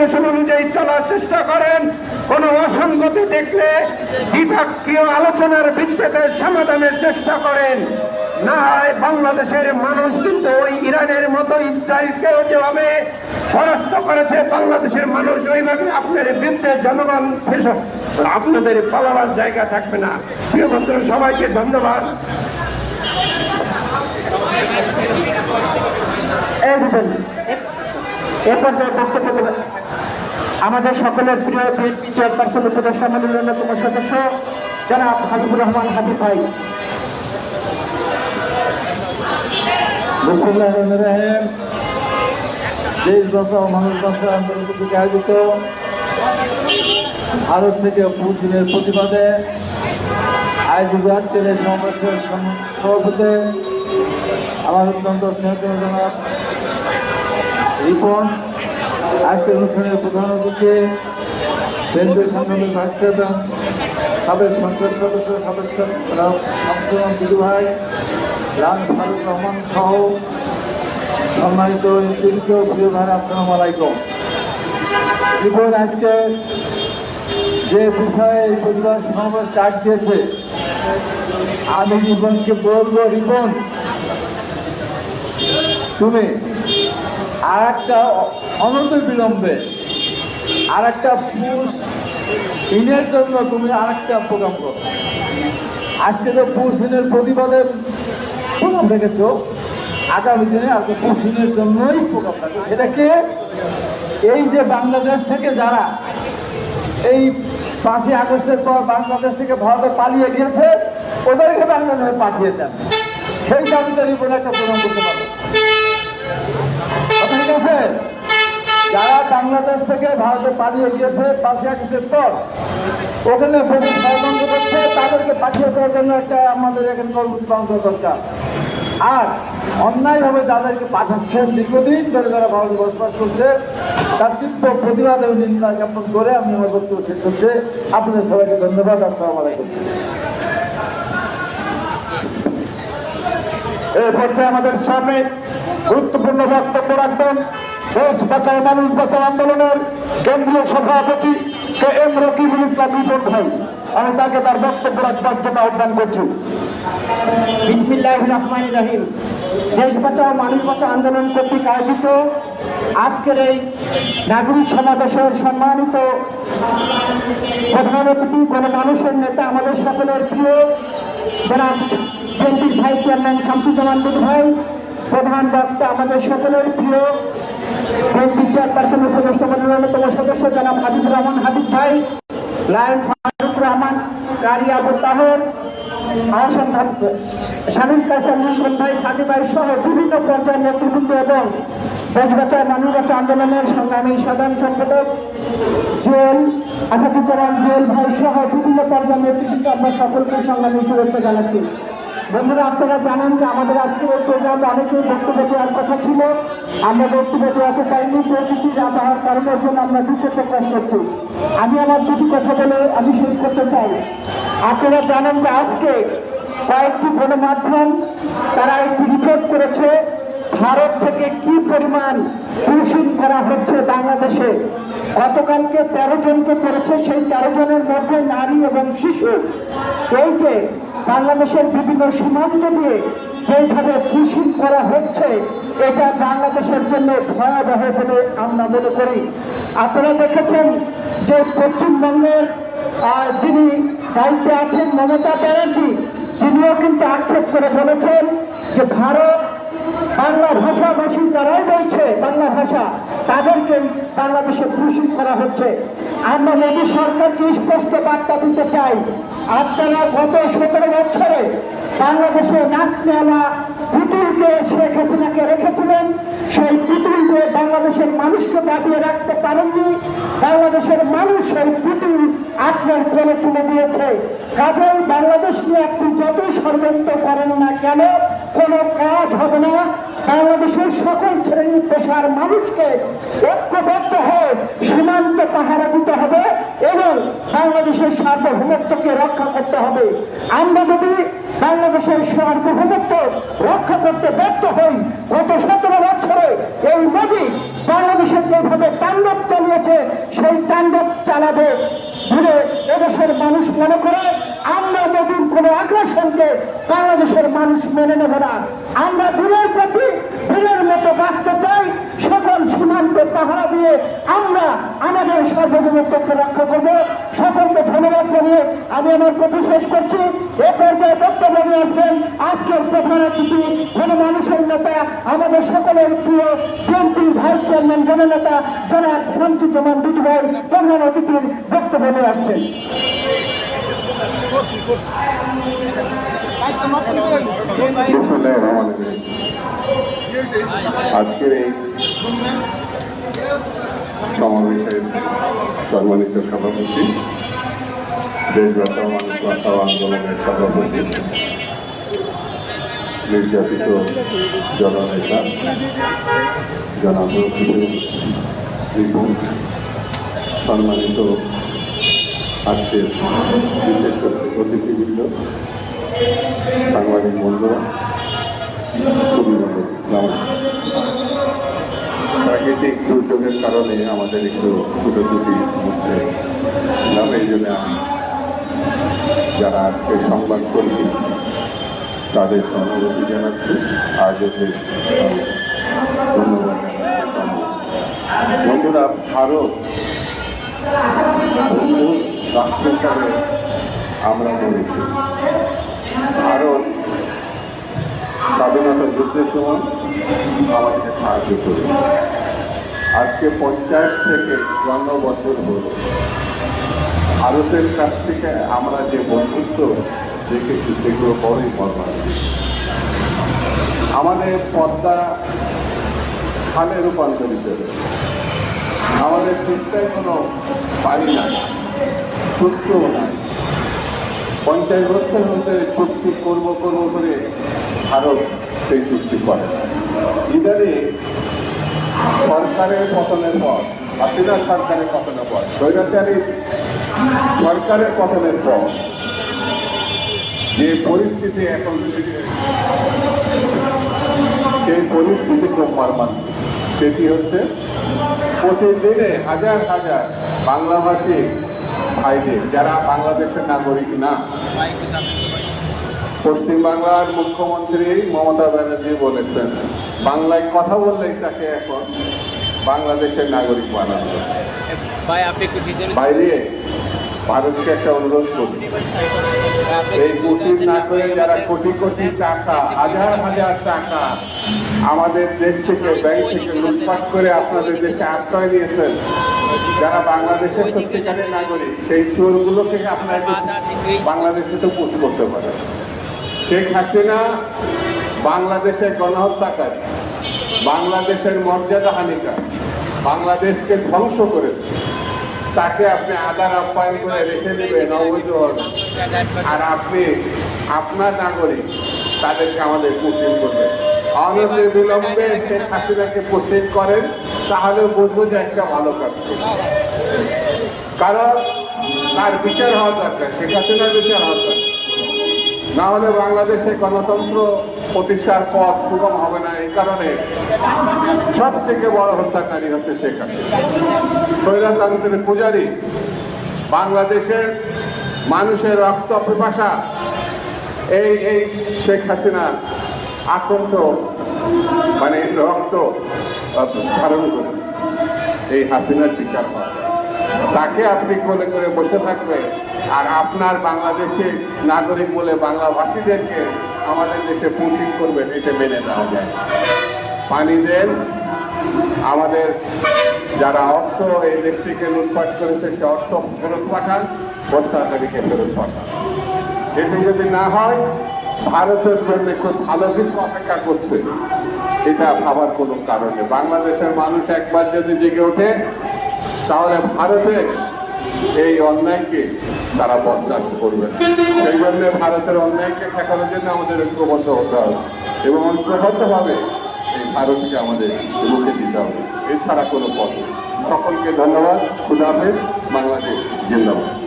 বিশ্লেষণ অনুযায়ী চলার চেষ্টা করেন। কোন অসঙ্গতি দেখলে দ্বিপাক্ষীয় আলোচনার ভিত্তিতে সমাধানের চেষ্টা করেন। না হয় বাংলাদেশের মানুষ কিন্তু ওই ইরানের মতো ইসরায়েলকেও যেভাবে পরাস্ত করেছে, বাংলাদেশের মানুষ ওইভাবে আপনার বিরুদ্ধে জনগণ আপনাদের পালাবার জায়গা থাকবে না। প্রিয় বন্ধু সবাইকে ধন্যবাদ। এ পর্যায়ে বক্তব্য আমাদের সকলের প্রিয় বিএনপি চেয়ারপারসন উপদেষ্টা মন্ডলীর অন্যতম সদস্য, জনাব হাবিবুর রহমান হাবিব ভাই। দেশ মানুষ থেকে আয়োজিত ভারত থেকে প্রতিবাদে আমার অত্যন্ত স্নেহজন জনাব রিপন। আজকের অনুষ্ঠানের প্রধান অতিথি, কেন্দ্রীয় ভাইস চেয়ারম্যান সাবেক সংসদ সদস্য, সাবেক সংসদ দিদু ভাই রান ফারুক রহমান সহ সম্মানিত ইনস্টিটিউট প্রিয় ভাই আসসালামু আলাইকুম। রিপন আজকে যে বিষয়ে প্রতিবাদ সমাবেশ ডাক দিয়েছে, আমি রিপনকে বলব, রিপন, তুমি আর একটা অনন্ত বিলম্বে আর একটা পুষ ইনের জন্য তুমি আর একটা প্রোগ্রাম করো। আজকে তো পুষিনের প্রতিবাদে প্রোগ্রাম রেখেছো। আগামী দিনে আজকে পুষিনের জন্যই প্রোগ্রাম রাখবে সেটাকে এই যে বাংলাদেশ থেকে যারা এই পাঁচই আগস্টের পর বাংলাদেশ থেকে ভারতে পালিয়ে গিয়েছে, ওদেরকে বাংলাদেশে পাঠিয়ে দেন। সেই দাবিতে রিপোর্ট একটা প্রোগ্রাম করতে পারবে। আছে। যারা বাংলাদেশ থেকে ভারতে পালিয়ে গিয়েছে আগস্টের পর ওখানে ষড়যন্ত্র করছে, তাদেরকে পাঠিয়ে দেওয়ার জন্য একটা আমাদের এখানে কর্মসূচি দরকার। আর অন্যায়ভাবে যাদেরকে পাঠাচ্ছেন দীর্ঘদিন ধরে যারা ভারতে বসবাস করছে, তার তীব্র প্রতিবাদ এবং নিন্দা জ্ঞাপন করে আমি আমার বক্তব্য শেষ করছি। আপনাদের সবাইকে ধন্যবাদ, আসসালামু আলাইকুম। এই পর্যায়ে আমাদের সামনে গুরুত্বপূর্ণ বক্তব্য রাখবেন। দেশ বাঁচাও, মানুষ বাঁচাও আন্দোলনের কেন্দ্রীয় সভাপতি K M Rakibul Islam report ভাই। আমি তাকে তার বক্তব্য রাখবার জন্য আহ্বান করছি। বিসমিল্লাহ দেশ বাঁচাও, মানুষ বাঁচাও আন্দোলন কর্তৃক আয়োজিত আজকের এই নাগরিক সমাবেশের সম্মানিত প্রধান অতিথি কোন মানুষের নেতা, আমাদের সকলের প্রিয় যারা বিএনপির ভাইস চেয়ারম্যান শামসুজ্জামান ভাই, প্রধান বক্তা আমাদের সকলের প্রিয় বিএনপি চেয়ারপারসন উপদেষ্টা মন্ডলীর অন্যতম সদস্য জনাব হাবিবুর রহমান। হাবিব ভাই, লায়ন ফারুক রহমান, কারি আবু তাহের আহসান স্বামীর কাছে নিয়ন্ত্রণ ভাই সাদি ভাই সহ বিভিন্ন পর্যায়ের নেতৃবৃন্দ এবং দেশ বাঁচায় আন্দোলনের সংগ্রামী সাধারণ সম্পাদক জুয়েল আসাদুজ্জামান জুয়েল ভাই সহ বিভিন্ন পর্যায়ের নেতৃবৃন্দ, আমরা সকলকে সংগ্রামী শুভেচ্ছা জানাচ্ছি। বন্ধুরা, আপনারা জানেন যে আমাদের আজকে এই প্রোগ্রামে অনেকেই বক্তব্য দেওয়ার কথা ছিল। আমরা বক্তব্য দেওয়াতে পারিনি প্রকৃতি রাত হওয়ার কারণের জন্য আমরা দুঃখ প্রকাশ করছি। আমি আমার দুটি কথা বলে আমি শেষ করতে চাই। আপনারা জানেন যে আজকে কয়েকটি গণমাধ্যম, তারা একটি রিপোর্ট করেছে, ভারত থেকে কি পরিমাণ দূষণ করা হচ্ছে বাংলাদেশে। গতকালকে তেরো জনকে করেছে, সেই তেরো জনের মধ্যে নারী এবং শিশু। এই যে বাংলাদেশের বিভিন্ন সীমান্ত দিয়ে যেভাবে কৃষি করা হচ্ছে, এটা বাংলাদেশের জন্য ভয়াবহ বলে আমরা মনে করি। আপনারা দেখেছেন যে পশ্চিমবঙ্গের যিনি দায়িত্বে আছেন মমতা ব্যানার্জি, তিনিও কিন্তু আক্ষেপ করে বলেছেন যে ভারত বাংলা ভাষাভাষী যারাই বলছে বাংলা ভাষা তাদেরকে বাংলাদেশে দূষিত করা হচ্ছে। আমরা মোদী সরকারকে স্পষ্ট বার্তা দিতে চাই, আপনারা গত সতেরো বছরে বাংলাদেশে নাচ নেওয়া পুতুলকে শেখ হাসিনাকে রেখেছিলেন। সেই পুতুল দিয়ে বাংলাদেশের মানুষকে দাবিয়ে রাখতে পারেননি। বাংলাদেশের মানুষ সেই পুতুল আপনার কোলে তুলে দিয়েছে। কাজেই বাংলাদেশ নিয়ে আপনি যতই ষড়যন্ত্র করেন না কেন কোনো কাজ হবে না। বাংলাদেশের সকল শ্রেণি পেশার মানুষকে ঐক্যবদ্ধ হয়ে সীমান্ত পাহারা দিতে হবে এবং বাংলাদেশের সার্বভৌমত্বকে রক্ষা করতে হবে। আমরা যদি বাংলাদেশের সার্বভৌমত্ব রক্ষা করতে ব্যর্থ হই, গত সতেরো বছরে এই মোদী বাংলাদেশের যেভাবে তাণ্ডব চালিয়েছে, সেই তাণ্ডব চালাবে বলে এদেশের মানুষ মনে করে। কোন আগ্রাসনকে বাংলাদেশের মানুষ মেনে নেবে না। আমরা দিনের প্রতি, দিনের মতো বাঁচতে চাই, সকল সীমান্তে পাহারা দিয়ে আমরা আমাদের সার্বভৌমত্বকে রক্ষা করব। সকলকে ধন্যবাদ জানিয়ে আমি আমার কথা শেষ করছি। এ পর্যায়ে বক্তব্য নিয়ে আসবেন আজকের প্রধান অতিথি, গণমানুষের নেতা, আমাদের সকলের প্রিয় বিএনপি ভাইস চেয়ারম্যান, জননেতা, জনাব শান্তিজ্জামান দুটি ভাই প্রধান অতিথির বক্তব্য নিয়ে আসছেন। আজকের এই সমাবেশের সম্মানিত সভাপতি দেশ মানুষ বাঁচাও আন্দোলনের সভাপতি নির্যাতিত জননেতা জনাব সম্মানিত আজকের বিশেষ অতিথিবৃন্দ, সাংবাদিক বন্ধুরা প্রাকৃতিক দুর্যোগের কারণে আমাদের একটু ছোটো ছুটির মধ্যে নাম জন্য আমি যারা আজকে সংবাদ কর্মী, তাদের অনুরোধী জানাচ্ছি আয়োজকদের ধন্যবাদ বন্ধুরা, ভারত বন্ধু রাষ্ট্র হিসাবে আমরা বলেছি ভারত স্বাধীনতা যুদ্ধের সময় আমাদেরকে সাহায্য করে আজকে পঞ্চায়েত থেকে চুয়ান্ন বছর হল ভারতের কাছ থেকে আমরা যে বন্ধুত্ব দেখেছি সেগুলো বড়ই মর্মান্তিক আমাদের পদ্মা খালে রূপান্তরিত হয়েছে। আমাদের চেষ্টায় কোনো পারি নাই সুস্থও নাই পঞ্চাশ বছর মধ্যে চুক্তি করব করব করে ভারত সেই চুক্তি করে না। ইদারে সরকারের পতনের পর, হাসিনা সরকারের পতনের পর, স্বৈরাচারী সরকারের পতনের পর, যে পরিস্থিতি এখন সেই পরিস্থিতি খুব মর্মান্তিক সেটি হচ্ছে প্রতিদিনে হাজার হাজার বাংলাভাষী ভাইদের যারা বাংলাদেশের নাগরিক না। পশ্চিমবাংলার মুখ্যমন্ত্রী মমতা ব্যানার্জি বলেছেন বাংলায় কথা বললেই তাকে এখন বাংলাদেশের নাগরিক বানানো। বাইরে? ভারতকে একটা অনুরোধ করি। এই কোটি না করে যারা কোটি কোটি টাকা, হাজার হাজার টাকা আমাদের দেশ থেকে, ব্যাংক থেকে লুটপাট করে আপনাদের দেশে আশ্রয় দিয়েছেন যারা বাংলাদেশের সত্যিকারের নাগরিক, সেই চোরগুলোকে আপনারা একটু বাংলাদেশে তো পুষ করতে পারেন। শেখ হাসিনা বাংলাদেশের গণহত্যাকারী, বাংলাদেশের মর্যাদা হানিকার বাংলাদেশকে ধ্বংস করেছে। তাকে আপনি আদার আপ্যায়ন করে রেখে দেবেন হবে। আর আপনি, আপনার নাগরিক, তাদেরকে আমাদের পুষিং করবেন। অনতি বিলম্বে করেন তাহলে বুঝব যে একটা ভালো কাজ কারণ তার বিচার হওয়া দরকার, শেখ হাসিনার বিচার হওয়া দরকার। না হলে বাংলাদেশে গণতন্ত্র প্রতিষ্ঠার পথ সুগম হবে না এই কারণে সব থেকে বড় হত্যাকারী হচ্ছে শেখ হাসিনা। পূজারী, বাংলাদেশের মানুষের রক্ত পিপাসা, এই এই শেখ হাসিনার আকণ্ঠ মানে রক্ত ধারণ করে, এই হাসিনার হয় তাকে আপনি কোলে করে বসে থাকবেন। আর আপনার বাংলাদেশের নাগরিক বলে বাংলাভাষীদেরকে আমাদের দেশে পুঁথি করবেন, এটা মেনে নেওয়া যায়। পানি দেন। আমাদের যারা অর্থ এই দেশটিকে লুটপাট করেছে, সে অর্থ ফেরত পাঠান হত্যাকারীকে ফেরত পাঠান। এটি যদি না হয়, ভারতের জন্য খুব ভালো কিছু অপেক্ষা করছে। এটা ভাবার কোনো কারণ বাংলাদেশের মানুষ একবার যদি জেগে ওঠে তাহলে ভারতের এই অন্যায়কে তারা বরদাস্ত করবে। সেই জন্য ভারতের অন্যায়কে ঠেকানোর জন্য আমাদের ঐক্যবদ্ধ হতে হবে এবং ঐক্যবদ্ধভাবে এই ভারতকে আমাদের রুখে দিতে হবে। এছাড়া কোনো পথ। সকলকে ধন্যবাদ। খুদাফেজ বাংলাদেশ জিন্দাবাদ।